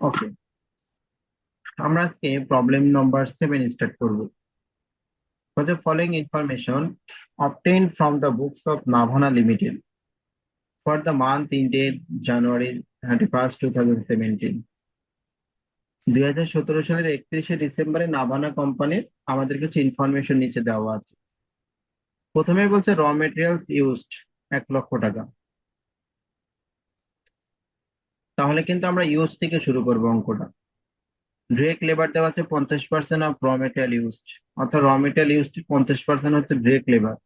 ওকে আমরা আজকে problem number seven start করব। হচ্ছে following information obtained from the books of Navana Limited for the month ended January 31st 2017 দুই হাজার সতেরো সালের একত্রিশে ডিসেম্বরে নাভানা কোম্পানির আমাদের কিছু ইনফরমেশন নিচে দেওয়া আছে। প্রথমে বলছে র মেটেরিয়ালস ইউজড এক লক্ষ টাকা। তাহলে কিন্তু আমরা ইউজ থেকে শুরু করব অঙ্কটা। ডিরেক্ট লেবার দেওয়া আছে পঞ্চাশ percent of raw material used অর্থাৎ র মেটেরিয়াল ইউজড পঞ্চাশ পার্সেন্ট হচ্ছে ডিরেক্ট লেবার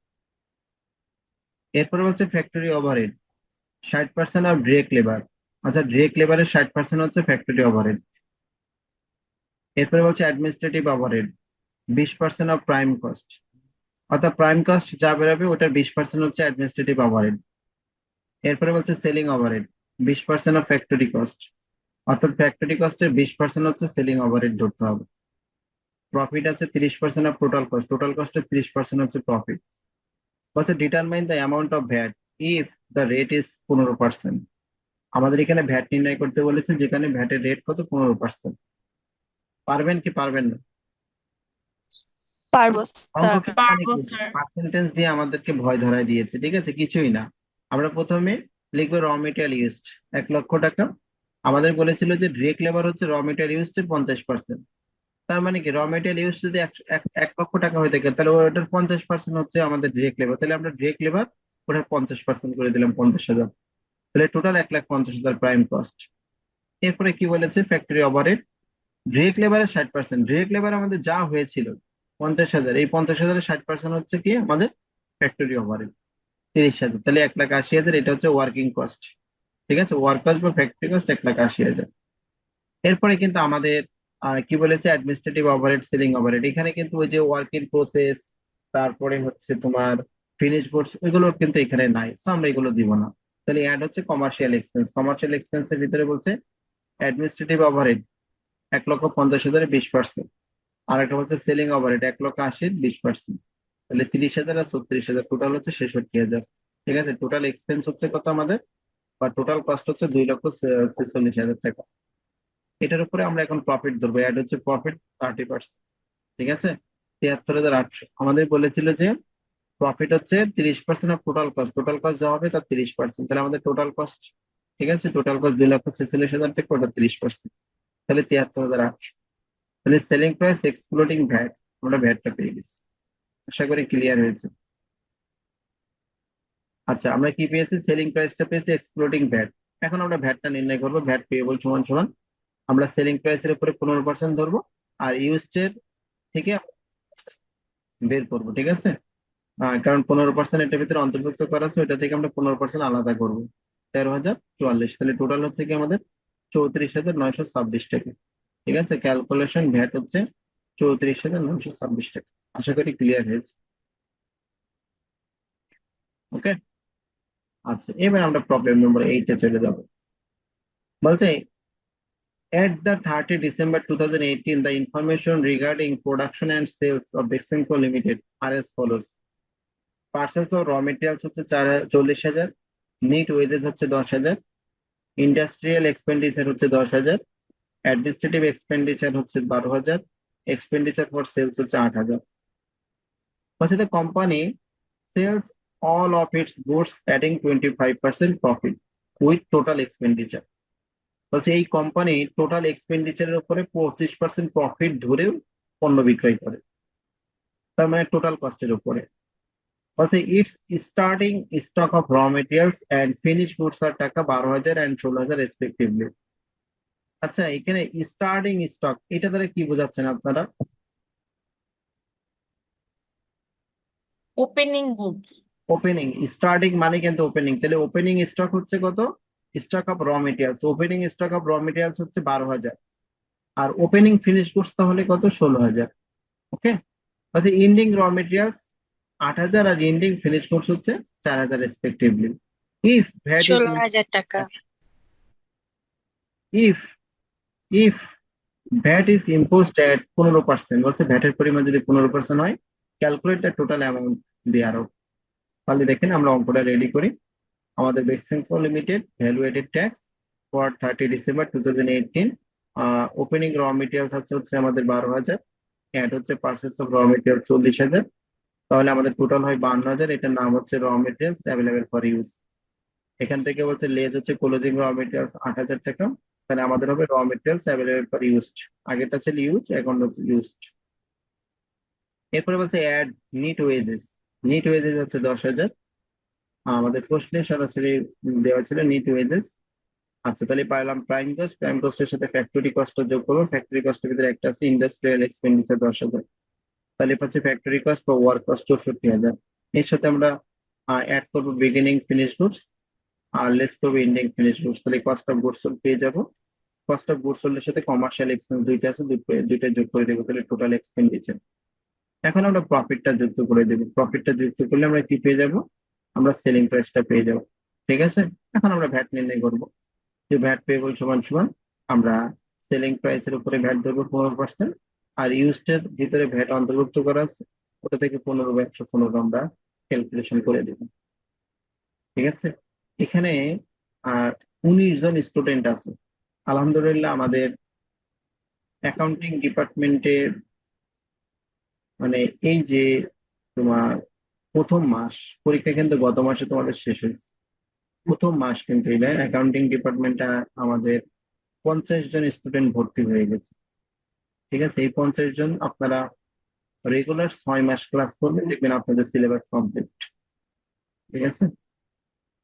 এরপরে হচ্ছে ফ্যাক্টরি ওভারহেড ষাট পার্সেন্ট অফ ডিরেক্ট লেবার অর্থাৎ ডিরেক্ট লেবারের ষাট পার্সেন্ট হচ্ছে ফ্যাক্টরি ওভারহেড এরপরে বলছে অ্যাডমিনিস্ট্রেটিভ ওভারহেড বিশ পার্সেন্ট অফ প্রাইম কস্ট অর্থাৎ প্রাইম কস্ট যা বেরোবে ওটার বিশ পার্সেন্ট হচ্ছে অ্যাডমিনিস্ট্রেটিভ ওভারহেড এরপরে বলছে সেলিং ওভারহেড বিশ পার্সেন্ট অফ ফ্যাক্টরি কস্ট অর্থাৎ ফ্যাক্টরি কস্টের বিশ পার্সেন্ট হচ্ছে সেলিং ওভারহেড ধরতে হবে। প্রফিট আছে তিরিশ percent of total cost total কস্টের তিরিশ পার্সেন্ট হচ্ছে প্রফিট বলছে determine the amount of VAT if the rate is পনেরো পার্সেন্ট আমাদের এখানে ভ্যাট নির্ণয় করতে বলেছে যেখানে ভ্যাটের রেট কত? পনেরো পার্সেন্ট পারবেন কি পারবেন না? পারব। পার্সেন্টেজ দিয়ে আমাদেরকে ভয় ধরায় দিয়েছে ঠিক আছে? কিছুই না। আমরা প্রথমে লিখব র মেটেরিয়াল ইউজড এক লক্ষ টাকা। আমাদের বলেছিল যে ডিরেক্ট লেবার হচ্ছে র মেটেরিয়াল ইউজড পঞ্চাশ পার্সেন্ট তার মানে কি? র মেটেরিয়াল ইউজ যদি এক লক্ষ টাকা হয়ে থাকে, তাহলে ওটার পঞ্চাশ পার্সেন্ট হচ্ছে আমাদের ডিরেক্ট লেবার তাহলে আমরা ডিরেক্ট লেবার ওটার পঞ্চাশ পার্সেন্ট করে দিলাম পঞ্চাশ হাজার। তাহলে টোটাল এক লাখ পঞ্চাশ হাজার প্রাইম কস্ট এরপরে কি বলেছে? ফ্যাক্টরি ওভারহেড ডিরেক্ট লেবারের ষাট পার্সেন্ট ডিরেক্ট লেবার আমাদের যা হয়েছিল, পঞ্চাশ হাজার। এই পঞ্চাশ হাজারের ষাট পার্সেন্ট হচ্ছে কি? আমাদের ফ্যাক্টরি ওভারহেড তিরিশ হাজার। তাহলে এক লাখ আশি হাজার, এটা হচ্ছে ওয়ার্কিং কস্ট ঠিক আছে? ওয়ার্ক কস্ট বা ফ্যাক্টরি কস্ট এক লাখ আশি হাজার। এরপরে কিন্তু আমাদের কি বলেছে? অ্যাডমিনিস্ট্রেটিভ ওভারহেড সেলিং ওভারহেড এখানে কিন্তু ওই যে ওয়ার্কিং প্রসেস তারপরে হচ্ছে তোমার ফিনিশ গুডস ওইগুলো কিন্তু এখানে নাই। সো আমরা এগুলো দিব না। তাহলে অ্যাড হচ্ছে কমার্শিয়াল এক্সপেন্স কমার্শিয়াল এক্সপেন্সের ভিতরে বলছে অ্যাডমিনিস্ট্রেটিভ ওভারহেড এক লক্ষ পঞ্চাশ হাজারে বিশ পার্সেন্ট আর একটা হচ্ছে সেলিং ওভারহেড এক লক্ষ আশির বিশ পার্সেন্ট তাহলে তিরিশ হাজার আর ছত্রিশ হাজার টোটাল হচ্ছে ছেষট্টি হাজার। ঠিক আছে? টোটাল এক্সপেন্স হচ্ছে কত আমাদের? বা টোটাল কস্ট হচ্ছে দুই লক্ষ ছেচল্লিশ হাজার টাকা। এটার উপরে আমরা এখন প্রফিট ধরবো। অ্যাড হচ্ছে প্রফিট থার্টি পার্সেন্ট ঠিক আছে? তিয়াত্তর হাজার আটশো। আমাদের বলেছিল যে প্রফিট হচ্ছে তিরিশ percent of total cost total cost যা হবে তার তিরিশ পার্সেন্ট তাহলে আমাদের টোটাল কস্ট ঠিক আছে? টোটাল কস্ট দুই লক্ষ ছেচল্লিশ হাজার টাকা ওটা তিরিশ পার্সেন্ট তাহলে তিয়াত্তর হাজার আটশো। তাহলে সেলিং প্রাইস এক্সক্লুডিং ভ্যাট আমরা ভ্যাটটা পেয়ে গেছি। আশা করি ক্লিয়ার হয়েছে। আচ্ছা আমরা কি পেয়েছি? সেলিং প্রাইসটা পেয়েছি এক্সক্লুডিং ভ্যাট এখন আমরা ভ্যাটটা নির্ণয় করব ভ্যাট পেয়েবল সমান সমান। আমরা সেলিং প্রাইসের উপরে পনেরো পার্সেন্ট ধরবো আর ইউস্টের থেকে বের করব, ঠিক আছে? কারণ পনেরো পার্সেন্ট এটার ভিতরে অন্তর্ভুক্ত করা আছে, ওইটা থেকে আমরা পনেরো পার্সেন্ট আলাদা করব। তেরো হাজার চুয়াল্লিশ, তাহলে টোটাল হচ্ছে কি আমাদের? চৌত্রিশ হাজার নয়শো ছাব্বিশ টাকা। ঠিক আছে? ক্যালকুলেশন ভ্যাট হচ্ছে চৌত্রিশ হাজার নয়শো ছাব্বিশ টাকা। আশা করি ক্লিয়ার হয়েছে। ওকে আচ্ছা এবার আমরা প্রবলেম নম্বর এইটে চলে যাব। বলছে At the 30 December 2018, the information regarding production and sales of Bexenco Limited are as follows. Purchase of raw materials হচ্ছে চল্লিশ হাজার নিট ওয়েজেস হচ্ছে দশ হাজার ইন্ডাস্ট্রিয়াল এক্সপেন্ডিচার হচ্ছে দশ হাজার অ্যাডমিনিস্ট্রেটিভ এক্সপেন্ডিচার হচ্ছে বারো হাজার এক্সপেন্ডিচার ফর সেলস হচ্ছে আট হাজার। হচ্ছে the company sells all of its goods adding 25% profit with total expenditure. বলছে এই কোম্পানি টোটাল এক্সপেন্ডিচারের উপরে পঁচিশ পার্সেন্ট প্রফিট ধরেও পণ্য বিক্রয় করে। তার মানে টোটাল কস্টের উপরে। বলছে it's starting stock of raw materials and finish goods are টাকা বারো হাজার অ্যান্ড ষোলো হাজার রেসপেক্টিভলি আচ্ছা এখানে স্টার্টিং স্টক এটা দ্বারা কি বোঝাচ্ছেন আপনারা? ওপেনিং গুডস ওপেনিং স্টার্টিং মানে কিন্তু ওপেনিং তাহলে ওপেনিং স্টক হচ্ছে কত? Stock of raw materials opening stock of raw materials হচ্ছে বারো হাজার। আর ওপেনিং ফিনিশ গুডস তাহলে কত? ষোলো হাজার। ওকে? আচ্ছা ইন্ডিং র মেটেরিয়ালস আট হাজার আর ইন্ডিং ফিনিশ গুডস হচ্ছে চার হাজার রেসপেক্টিভলি ইফ ভ্যাট ষোলো হাজার টাকা। If if VAT is imposed at পনেরো পার্সেন্ট বলছে ভ্যাটের পরিমাণ যদি পনেরো পার্সেন্ট হয় ক্যালকুলেট দ্য টোটাল অ্যামাউন্ট দেওয়ার তাহলে দেখেন আমরা অঙ্কটা রেডি করি। আমাদের Beximco limited valuated tax for thirty December two thousand eighteen opening raw materials আছে হচ্ছে আমাদের বারো হাজার অ্যাড হচ্ছে পার্সেস অফ র মেটেরিয়াল চল্লিশ হাজার। তাহলে আমাদের টোটাল হয় বান্ন হাজার, এটার নাম হচ্ছে raw materials available for use এখান থেকে বলছে লেজ হচ্ছে ক্লোজিং র মেটেরিয়ালস আট হাজার টাকা, তাহলে আমাদের হবে raw materials available for used আগেরটা ছিল ইউজ এখন হচ্ছে ইউজড এরপরে বলছে add net wages net wages হচ্ছে দশ হাজার। আমাদের প্রশ্নে সরাসরি দেওয়া ছিল নিট ওয়েজেস আচ্ছা তাহলে পাইলাম প্রাইম কস্ট প্রাইম কস্টের সাথে ফ্যাক্টরি কস্ট যোগ করব ফ্যাক্টরি কস্টের ভিতরে একটা আছে ইন্ডাস্ট্রিয়াল এক্সপেন্ডিচার দশ হাজার। তাহলে পাচ্ছি ফ্যাক্টরি কস্ট বা ওয়ার্ক কস্ট চৌষট্টি হাজার। এর সাথে আমরা অ্যাড করব বিগিনিং ফিনিশ গুডস আর লেস করব এন্ডিং ফিনিশ গুডস তাহলে কস্ট অফ গুডস পেয়ে যাব। কস্ট অফ গুডস সাথে কমার্শিয়াল এক্সপেন্স দুইটা আছে দুই- দুইটা যোগ করে দেবো তাহলে টোটাল এক্সপেন্ডিচার এখন আমরা প্রফিটটা যুক্ত করে দেবো। প্রফিটটা যুক্ত করলে আমরা কি পেয়ে যাব? আমরা সেলিং প্রাইসটা পেয়ে যাব। ঠিক আছে? এখন আমরা ভ্যাট নির্ণয় করব। যে ভ্যাট পেয়েবল সমান সমান আমরা সেলিং প্রাইসের উপরে ভ্যাট দেবো পনেরো পার্সেন্ট আর ইউজডের ভিতরে ভ্যাট অন্তর্ভুক্ত করা আছে, ওটা থেকে পনেরো একশো পনেরো আমরা ক্যালকুলেশন করে দেব। ঠিক আছে? এখানে উনিশ জন স্টুডেন্ট আছে। আলহামদুলিল্লাহ আমাদের অ্যাকাউন্টিং ডিপার্টমেন্টের মানে এই যে তোমার প্রথম মাস, পরীক্ষা কিন্তু গত মাসে তোমাদের শেষ হয়েছে। প্রথম মাস কিন্তু এটা অ্যাকাউন্টিং ডিপার্টমেন্টটা আমাদের পঞ্চাশ জন স্টুডেন্ট ভর্তি হয়ে গেছে। ঠিক আছে? এই পঞ্চাশ জন আপনারা রেগুলার ছয় মাস ক্লাস করবেন দেখবেন আপনাদের সিলেবাস কমপ্লিট ঠিক আছে?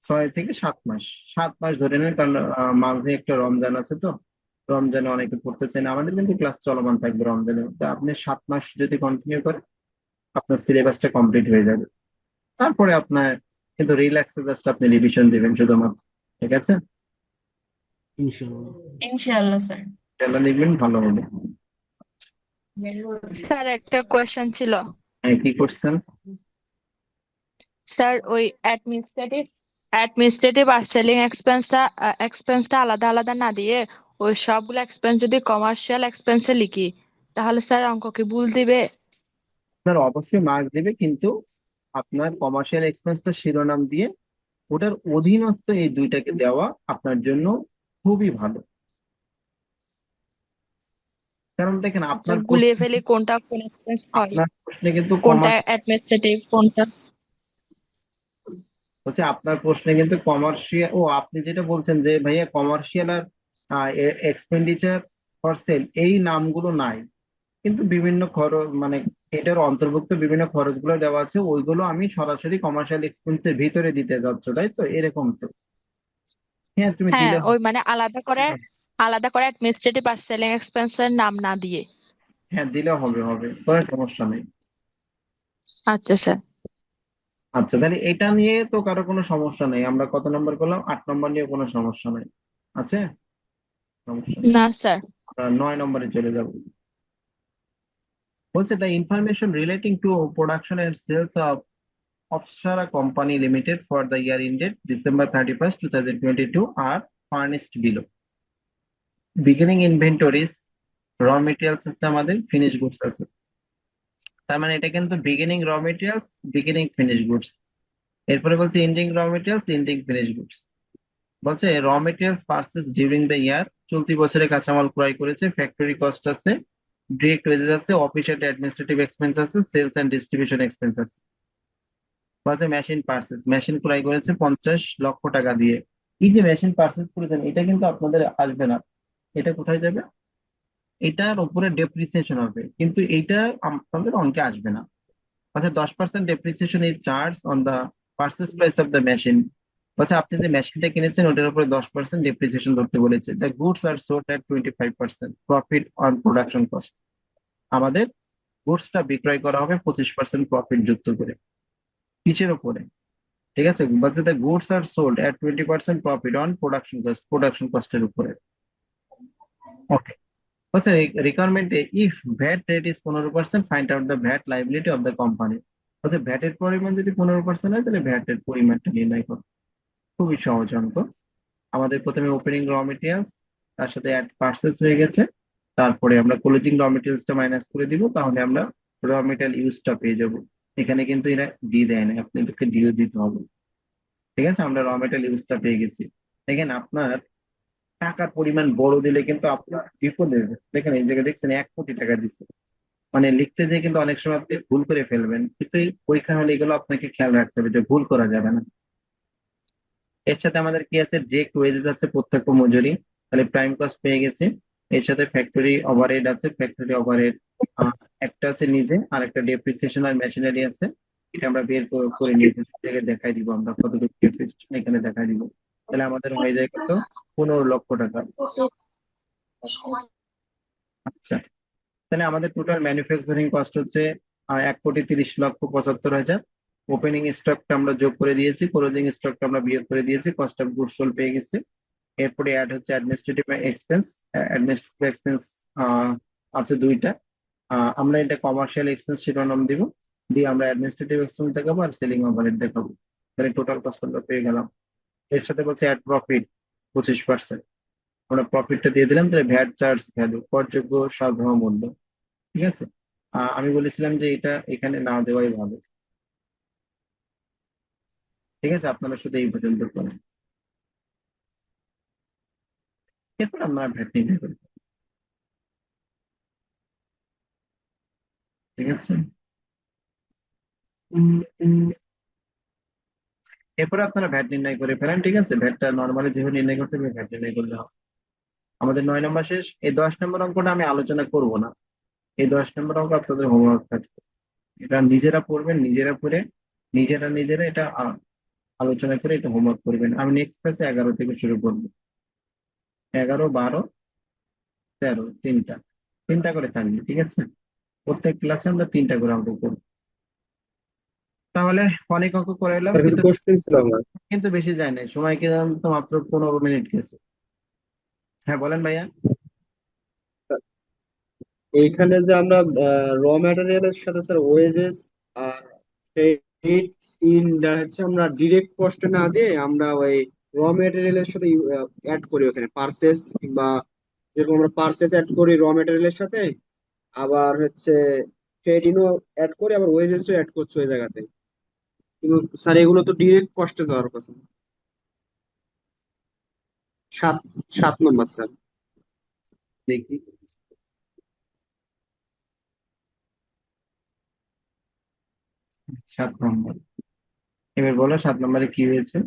ছয় থেকে সাত মাস। সাত মাস ধরে নেন, কারণ মাঝে একটা রমজান আছে তো। রমজানে অনেকে পড়তেছেন আমাদের কিন্তু ক্লাস চলমান থাকবে রমজানে তো আপনি সাত মাস যদি কন্টিনিউ করেন আপনার সিলেবাসটা কমপ্লিট হয়ে যাবে। তারপরে আপনার কিন্তু রিল্যাক্সে জাস্ট আপনি রিভিশন দিবেন শুধুমাত্র। ঠিক আছে? ইনশাল্লাহ ইনশাআল্লাহ স্যার। তাহলে দেখবেন ভালো হবে। স্যার একটা কোয়েশ্চেন ছিল। হ্যাঁ কি করছেন? স্যার ওই অ্যাডমিনিস্ট্রেটিভ অ্যাডমিনিস্ট্রেটিভ আর সেলিং এক্সপেন্সটা এক্সপেন্সটা আলাদা আলাদা না দিয়ে ওই সবগুলো এক্সপেন্স যদি কমার্শিয়াল এক্সপেন্সে লিখি তাহলে স্যার অঙ্ক কি ভুল দিবে। স্যার অবশ্যই মার্ক দিবে কিন্তু আপনার কমার্শিয়াল এক্সপেন্সটা শিরোনাম দিয়ে ওটার অধীনস্থ এই দুইটাকে দেওয়া আপনার জন্য খুবই ভালো। কারণ দেখেন আপনার গুলিয়ে প্রশ্নে- ফেলি কোনটা কোন এক্সপেন্স হয়। আপনার প্রশ্নে কিন্তু কোনটা অ্যাডমিনিস্ট্রেটিভ কোনটা? হচ্ছে আপনার প্রশ্নে কিন্তু কমার্শিয়াল ও আপনি যেটা বলছেন যে ভাইয়া কমার্শিয়াল আর এক্সপেন্ডিচার ফর সেল এই নামগুলো নাই। কিন্তু বিভিন্ন খরচ মানে এটার অন্তর্ভুক্ত বিভিন্ন খরচগুলো দেওয়া আছে ওইগুলো আমি সরাসরি কমার্শিয়াল এক্সপেন্সের ভিতরে দিতে যাচ্ছ তাই তো? এরকম তো। হ্যাঁ তুমি হ্যাঁ দিলে ওই মানে আলাদা করে আলাদা করে অ্যাডমিনিস্ট্রেটিভ আর সেলিং এক্সপেন্সের নাম না দিয়ে। হ্যাঁ দিলে হবে হবে। কোনো সমস্যা নেই। আচ্ছা স্যার। আচ্ছা তাহলে এটা নিয়ে তো কারও কোনো সমস্যা নেই। আমরা কত নম্বর করলাম? আট নম্বর নিয়ে কোনো সমস্যা নেই। আছে? না স্যার আমরা নয় নম্বরে চলে যাব বলছে the information relating to production and sales of Apsara company limited for the year ended December thirty first two thousand twenty two are furnished below beginning inventories raw materials আছে আমাদের ফিনিশ গুডস আছে তার মানে এটা কিন্তু beginning raw materials beginning finish goods এরপরে বলছে ending raw materials ending finish goods বলছে raw materials purchases during the year চলতি বছরে কাঁচামাল ক্রয় করেছে ফ্যাক্টরি কস্ট আছে ডিরেক্ট ওয়েজেস আছে অফিসিয়াল অ্যাডমিনিস্ট্রেটিভ এক্সপেন্স আছে সেলস অ্যান্ড ডিস্ট্রিবিউশন এক্সপেন্স আছে। বলছে মেশিন পারচেস মেশিন ক্রয় করেছে পঞ্চাশ লক্ষ টাকা দিয়ে। এই যে মেশিন পারচেস করেছেন, এটা কিন্তু আপনাদের আসবে না। এটা কোথায় যাবে? এটার উপরে ডেপ্রিসিয়েশন হবে, কিন্তু এইটা আপনাদের অঙ্কে আসবে না। আচ্ছা দশ percent depreciation is charge on the purchase price of the machine বলছে আপনি যে মেশিনটা কিনেছেন, ওটার উপরে দশ পার্সেন্ট ডেপ্রিসিয়েশন ধরতে বলেছে। The goods are sold at twenty five percent profit on production cost আমাদের গুডসটা বিক্রয় করা হবে পঁচিশ পার্সেন্ট প্রফিট যুক্ত করে। কিসের উপরে? ঠিক আছে? বলছে the goods are sold at twenty percent profit on production cost production কস্টের উপরে। ওকে বলছে রিকোয়ারমেন্টে ইফ ভ্যাট রেট ইজ পনেরো percent find out the VAT liability of the company বলছে ভ্যাটের পরিমাণ যদি পনেরো পার্সেন্ট হয়, তাহলে ভ্যাটের পরিমাণটা নির্ণয় করো। খুবই সহজ অঙ্ক আমাদের প্রথমে ওপেনিং র মেটেরিয়ালস তার সাথে অ্যাড পার্সেস হয়ে গেছে। তারপরে আমরা ক্লোজিং র মেটেরিয়ালসটা মাইনাস করে দিব, তাহলে আমরা র মেটেরিয়াল ইউজটা পেয়ে যাব। এখানে কিন্তু এরা ডি দেয় না, আপনাদেরকে ডিও দিতে হবে। ঠিক আছে? আমরা র মেটেরিয়াল ইউজটা পেয়ে গেছি। দেখেন আপনার টাকার পরিমাণ বড় দিলে কিন্তু আপনার বিপদে দেখেন, এই জায়গায় দেখছেন এক কোটি টাকা দিচ্ছে। মানে লিখতে যেয়ে কিন্তু অনেক সময় আপনি ভুল করে ফেলবেন। কিন্তু পরীক্ষা হলে এগুলো আপনাকে খেয়াল রাখতে হবে যে ভুল করা যাবে না। এর সাথে আমাদের কি আছে? ডিরেক্ট ওয়েজেস আছে প্রত্যক্ষ মজুরি, তাহলে প্রাইম কস্ট পেয়ে গেছে। এর সাথে ফ্যাক্টরি ওভারহেড আছে ফ্যাক্টরি ওভারহেড একটা আছে নিজে, আর একটা ডেপ্রিসিয়েশন আর মেশিনারি আছে। এটা আমরা বের করে- থেকে দেখাই দিব আমরা, কতটুকু ডেপ্রিসিয়েশন এখানে দেখাই দিব। তাহলে আমাদের হয়ে যায় কত? পনেরো লক্ষ টাকা। আচ্ছা। তাহলে আমাদের টোটাল ম্যানুফ্যাকচারিং কস্ট হচ্ছে এক কোটি তিরিশ লক্ষ পঁচাত্তর হাজার। ওপেনিং স্টকটা আমরা যোগ করে দিয়েছি ক্লোজিং স্টকটা আমরা বিয়োগ করে দিয়েছি কস্ট অফ গুডস সোল্ড পেয়ে গেছি। এরপরে অ্যাড হচ্ছে অ্যাডমিনিস্ট্রেটিভ এক্সপেন্স অ্যাডমিনিস্ট্রেটিভ এক্সপেন্স আছে দুইটা। আমরা এটা কমার্শিয়াল এক্সপেন্স শিরোনাম দিব, দিয়ে আমরা অ্যাডমিনিস্ট্রেটিভ এক্সপেন্স দেখাবো আর সেলিং ওভারহেড দেখাবো। তাহলে টোটাল কস্ট আমরা পেয়ে গেলাম। এর সাথে বলছে অ্যাড প্রফিট পঁচিশ পার্সেন্ট আমরা প্রফিটটা দিয়ে দিলাম, তাহলে ভ্যাট চার্জ ভ্যালু করযোগ্য সরবরাহ মূল্য। ঠিক আছে? আমি বলেছিলাম যে এটা এখানে না দেওয়াই ভালো। ঠিক আছে? আপনারা শুধু এই পর্যন্ত করেন। এরপর আপনারা ভ্যাট নির্ণয় ঠিক আছে? এরপরে আপনারা ভ্যাট নির্ণয় করে ফেলেন, ঠিক আছে? ভ্যাটটা নর্মালি যেভাবে নির্ণয় করতে হবে, ভ্যাট নির্ণয় করলে হবে। আমাদের নয় নম্বর শেষ। এই দশ নম্বর অঙ্কটা আমি আলোচনা করব না। এই দশ নম্বর অঙ্ক আপনাদের হোমওয়ার্ক থাকবে। এটা নিজেরা পড়বেন, নিজেরা পড়ে, নিজেরা নিজেরা এটা আলোচনা করে এটা হোমওয়ার্ক করবেন। আমি নেক্সট ক্লাসে এগারো থেকে শুরু করব। এগারো বারো তেরো তিনটা। তিনটা করে থাকবে ঠিক আছে? প্রত্যেক ক্লাসে আমরা তিনটা করে অঙ্ক করব। তাহলে অনেক অঙ্ক করে এলাম কিন্তু বেশি যায় নাই। সময় কিন্তু মাত্র পনেরো মিনিট গেছে। হ্যাঁ বলেন ভাইয়া। এইখানে যে আমরা র ম্যাটেরিয়ালের সাথে স্যার ওয়েজেস আর ট্রেড ইন হচ্ছে আমরা ডিরেক্ট কস্ট না দিয়ে আমরা ওই র ম্যাটেরিয়ালের সাথে অ্যাড করি ওখানে। পার্সেস কিংবা যেরকম আমরা পার্সেস অ্যাড করি র ম্যাটেরিয়ালের সাথে, আবার হচ্ছে ট্রেড ইনও অ্যাড করি, আবার ওয়েজেসও অ্যাড করছি ওই জায়গাতে। কিন্তু স্যার এগুলো তো ডিরেক্ট কস্টে যাওয়ার কথা। সাত সাত নম্বর স্যার দেখি। সাত নম্বর। এবার বলো সাত নম্বরে কি হয়েছে?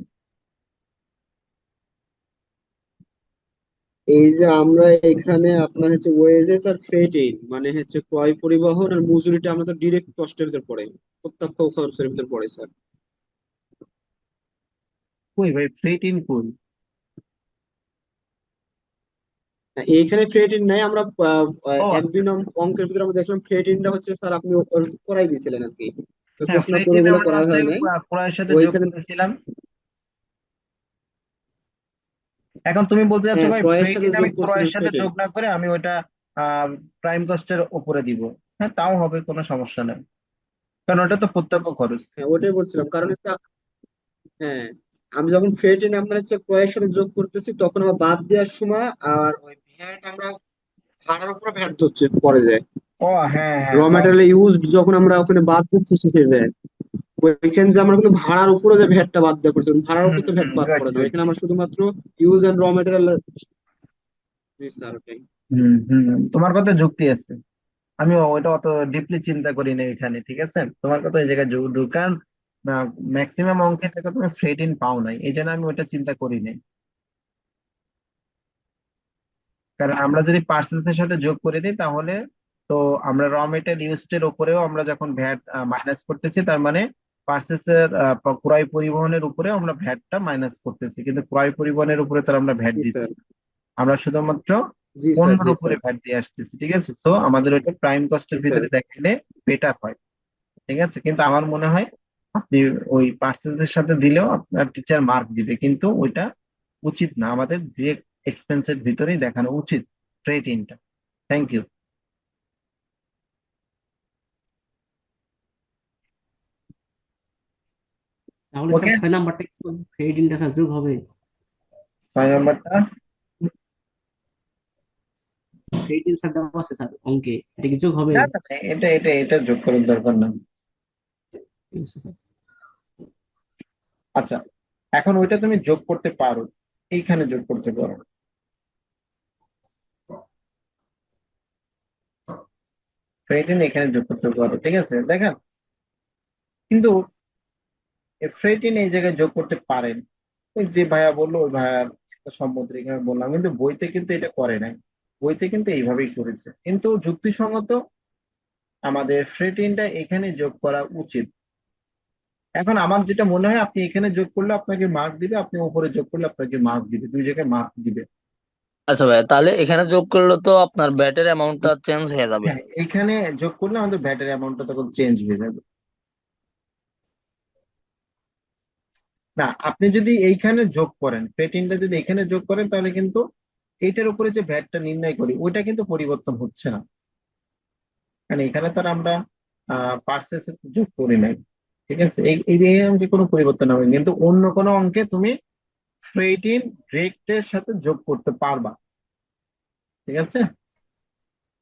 এই যে আমরা এখানে আপনার হচ্ছে ওয়েজেস আর ফেট ইন মানে হচ্ছে ক্রয় পরিবহন আর মজুরিটা আমরা তো ডিরেক্ট কস্টের ভিতর পড়ে প্রত্যক্ষ খরচের ভিতর পড়ে স্যার কই ভাই ফ্রেট ইন কোন? এইখানে ইন নাই আমরা এক দুই নম্বর অঙ্কের ভিতরে আমরা দেখলাম ইনটা হচ্ছে স্যার আপনি করাই দিয়েছিলেন আর কি। হ্যাঁ প্রশ্ন করে আমরা করা হয় নাই আহ, সাথে যোগ করেছিলাম এখন তুমি বলতে চাচ্ছো হ্যাঁ ভাই ক্রয়ের সাথে আমি যোগ না করে আমি ওটা প্রাইম কস্টের উপরে দিব। হ্যাঁ তাও হবে কোনো সমস্যা নেই। কারণ ওটা তো প্রত্যক্ষ খরচ। হ্যাঁ ওটাই বলছিলাম। কারণ হ্যাঁ আমি যখন ফ্রেটিং আপনার হচ্ছে ক্রয়ের সাথে যোগ করতেছি তখন আবার বাদ দেওয়ার সময় আর ওই ভ্যাট আমরা ভাড়ার উপরে ভ্যাট ধরছে পরে যায়। ও হ্যাঁ র ম্যাটেরিয়াল ইউজড যখন আমরা ওখানে বাদ দিচ্ছি শিখে যায়। ওইখানে যে আমরা কিন্তু ভাড়ার উপরে যে ভ্যাটটা বাদ দেওয়া করছি ভাড়ার উপর তো ভ্যাট বাদ পড়ে না এখানে আমরা শুধুমাত্র ইউজ এন্ড র ম্যাটেরিয়াল জি স্যার ওটাই হুম হুম তোমার কথা যুক্তি আছে। আমি ওইটা অত ডিপলি চিন্তা করি না এখানে ঠিক আছে? তোমার কথা এই জায়গায় কারণ ম্যাক্সিমাম অঙ্কে থেকে তুমি ফ্রেট ইন পাও নাই। এই জন্য আমি ওইটা চিন্তা করি নাই। কারণ আমরা যদি পার্সেসের সাথে যোগ করে দিই তাহলে তো আমরা র মেটেরিয়াল ইউজড উপরেও আমরা যখন ভ্যাট মাইনাস করতেছি তার মানে পার্সেসের ক্রয় পরিবহনের উপরেও আমরা ভ্যাটটা মাইনাস করতেছি। কিন্তু ক্রয় পরিবহনের উপরে তো আর আমরা ভ্যাট দিচ্ছি। আমরা শুধুমাত্র পণ্যের উপরে ভ্যাট দিয়ে আসতেছি ঠিক আছে? তো আমাদের ওইটা প্রাইম কস্টের ভিতরে দেখাইলে বেটার হয় ঠিক আছে? কিন্তু আমার মনে হয় আপনি ওই পার্সেসের সাথে দিলেও আপনার টিচার মার্ক দিবে কিন্তু ওইটা উচিত না। আমাদের ডিরেক্ট এক্সপেন্সের ভিতরেই দেখানো উচিত ফ্রেট ইনটা থ্যাংক ইউ তাহলে স্যার ছয় নাম্বারটা কি ফেড ইনটা স্যার যোগ হবে? ছয় নাম্বারটা? ফেড ইন স্যার দেওয়া আছে স্যার অঙ্কে। এটা কি যোগ হবে? না না এটা এটা এটা যোগ করার দরকার না। আচ্ছা এখন ওইটা তুমি যোগ করতে পারো। এইখানে যোগ করতে পারো। ফেড ইন এখানে যোগ করতে পারো ঠিক আছে? দেখেন? কিন্তু ফ্রেটিন এই জায়গায় যোগ করতে পারেন। যে ভাইয়া বলল ওই ভাইয়ার আমি বললাম কিন্তু বইতে কিন্তু এটা করে নাই। বইতে কিন্তু এইভাবেই করেছে। কিন্তু যুক্তিসঙ্গত আমাদের ফ্রেটিনটা এখানে যোগ করা উচিত। এখন আমার যেটা মনে হয় আপনি এখানে যোগ করলে আপনাকে মার্ক দিবে আপনি উপরে যোগ করলে আপনাকে মার্ক দিবে দুই জায়গায় মার্ক দিবে। আচ্ছা ভাইয়া তাহলে এখানে যোগ করলে তো আপনার ব্যাটের অ্যামাউন্টটা চেঞ্জ হয়ে যাবে। হ্যাঁ এখানে যোগ করলে আমাদের ব্যাটারি অ্যামাউন্টটা তখন চেঞ্জ হয়ে যাবে। না, আপনি যদি এইখানে যোগ করেন ফ্রেটিনটা যদি এখানে যোগ করেন, তাহলে কিন্তু এইটার উপরে যে ভ্যাটটা নির্ণয় করি, ওইটা কিন্তু পরিবর্তন হচ্ছে না। কারণ এখানে তো আমরা পার্সেস যোগ করি নাই, ঠিক আছে? এই এই অঙ্কে কোনো পরিবর্তন হবে কিন্তু অন্য কোনো অঙ্কে তুমি ফ্রেটিন রেটের সাথে যোগ করতে পারবা, ঠিক আছে?